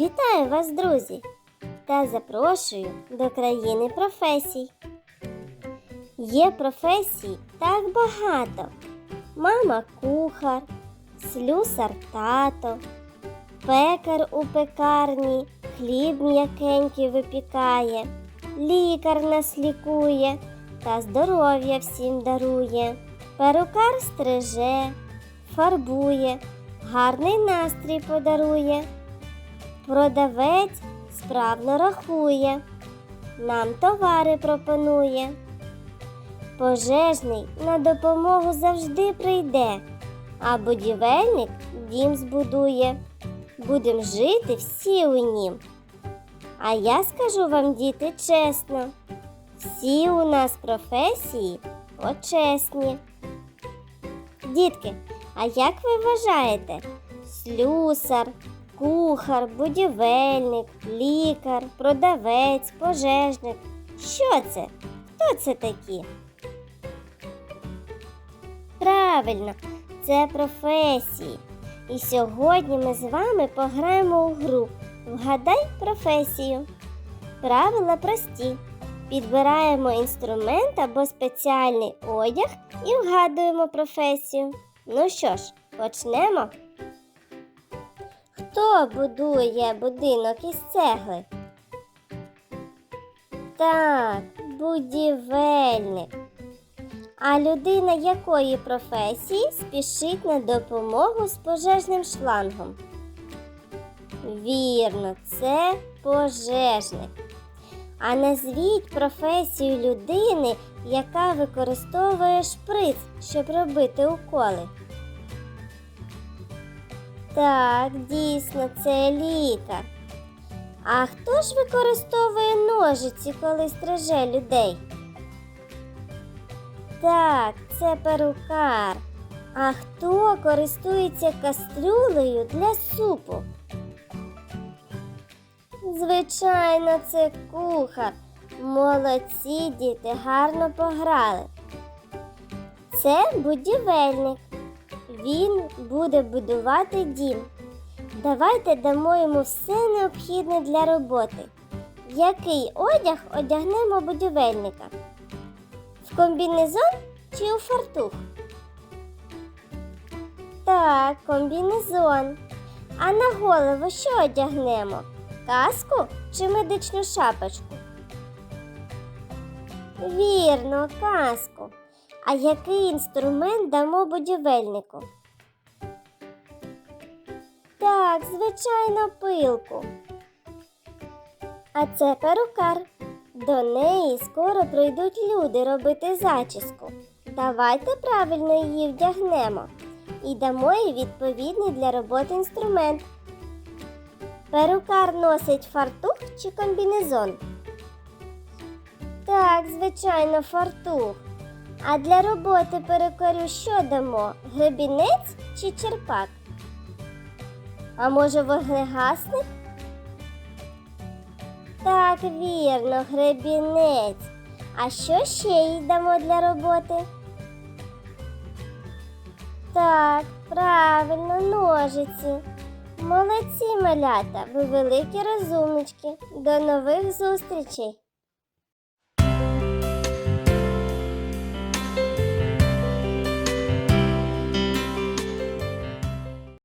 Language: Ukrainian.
Вітаю вас, друзі! Та запрошую до країни професій. Є професій так багато. Мама кухар, слюсар тато, пекар у пекарні, хліб м'якенький випікає, лікар нас лікує та здоров'я всім дарує, перукар стриже, фарбує, гарний настрій подарує. Продавець справно рахує, нам товари пропонує. Пожежний на допомогу завжди прийде, а будівельник дім збудує. Будем жити всі у нім. А я скажу вам, діти, чесно, всі у нас професії почесні. Дітки, а як ви вважаєте, слюсар, кухар, будівельник, лікар, продавець, пожежник. Що це? Хто це такі? Правильно, це професії. І сьогодні ми з вами пограємо у гру Вгадай професію. Правила прості. Підбираємо інструмент або спеціальний одяг і вгадуємо професію. Ну що ж, почнемо. Хто будує будинок із цегли? Так, будівельник. А людина якої професії спішить на допомогу з пожежним шлангом? Вірно, це пожежник. А назвіть професію людини, яка використовує шприц, щоб робити уколи. Так, дійсно, це лікар. А хто ж використовує ножиці, коли стриже людей? Так, це перукар. А хто користується кастрюлею для супу? Звичайно, це кухар. Молодці діти гарно пограли. Це будівельник. Він буде будувати дім. Давайте дамо йому все необхідне для роботи. Який одяг одягнемо будівельника? В комбінезон чи у фартух? Так, комбінезон. А на голову що одягнемо? Каску чи медичну шапочку? Вірно, каску. А який інструмент дамо будівельнику? Так, звичайно, пилку. А це перукар. До неї скоро прийдуть люди робити зачіску. Давайте правильно її вдягнемо і дамо їй відповідний для роботи інструмент. Перукар носить фартух чи комбінезон? Так, звичайно, фартух. А для роботи перукарю що дамо? Гребінець чи черпак? А може вогнегасник? Так, вірно, гребінець. А що ще їй дамо для роботи? Так, правильно, ножиці. Молодці малята, ви великі розумнички. До нових зустрічей!